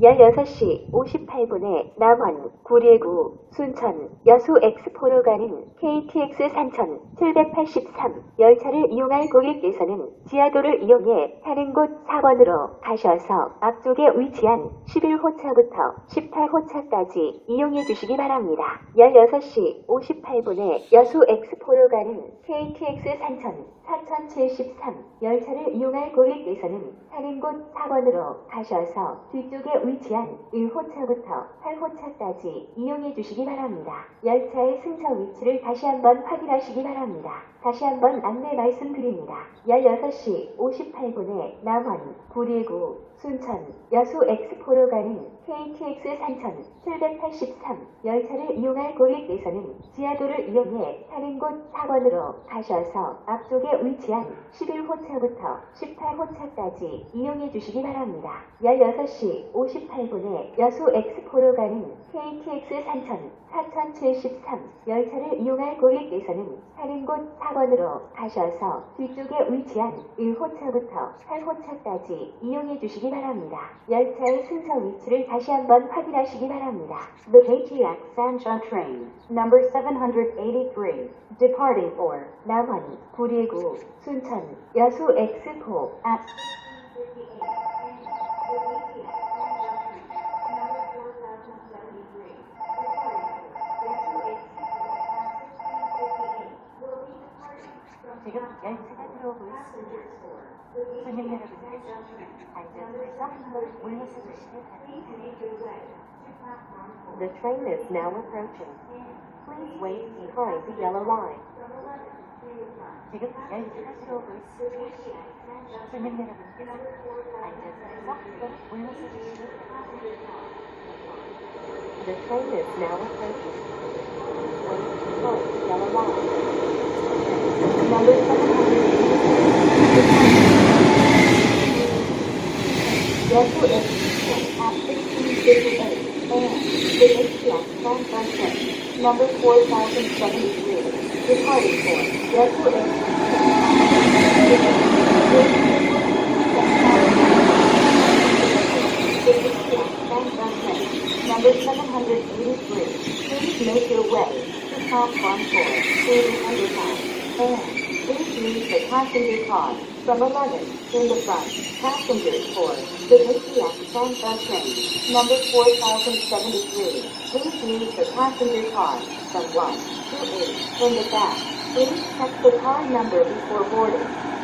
16시 58분에 남원, 구리구, 순천, 여수 엑스포로 가는 KTX 3783 열차를 이용할 고객께서는 지하도를 이용해 타는 곳 4번으로 가셔서 앞쪽에 위치한 11호차부터 18호차까지 이용해 주시기 바랍니다. 16시 58분에 여수 엑스포로 가는 KTX 3000 4073 열차를 이용할 고객께서는 타는 곳 4번으로 가셔서 뒤쪽에 위치한 1호차부터 8호차까지 이용해 주시기 바랍니다. 열차의 승차 위치를 다시 한번 확인하시기 바랍니다. 다시 한번 안내 말씀드립니다. 16시 58분에 남원, 구리구, 순천, 여수 엑스포로 가는 KTX 3783 열차를 이용할 고객께서는 지하도를 이용해 타는 곳 4번으로 가셔서 앞쪽에 위치한 11호차부터 18호차까지 이용해 주시기 바랍니다. 16시 58분에 여수 엑스포로 가는 KTX 3000 4073 열차를 이용할 고객께서는 타는 곳 4번으로 가셔서 뒤쪽에 위치한 1호차부터 8호차까지 이용해 주시기 바랍니다. 열차의 승차 위치를 다시 한번 확인하시기 바랍니다. The KTX Sancha train number 783 departing for 남원, 구리구, 순천, 여수 엑스포 at 지금 열차가 들어오고 있습니다. 손님 여러분들, 안전벨트 올려서 주시기 바랍니다. The train is now approaching. Please wait behind the yellow line. 지금 열차가 들어오고 있습니다. 손님 여러분들, 안전벨트 올려서 주시기 바랍니다. The train is now approaching. Please wait behind the yellow line. Number 4073, departing for Express. Number 783. Please make your way to platform 4 through the underpass. And please leave the passenger car from 11 in the front. Passengers for the HTX Santa train, number 4073. Please leave the passenger car from 1 to 8 in the back. Please check the car number before boarding.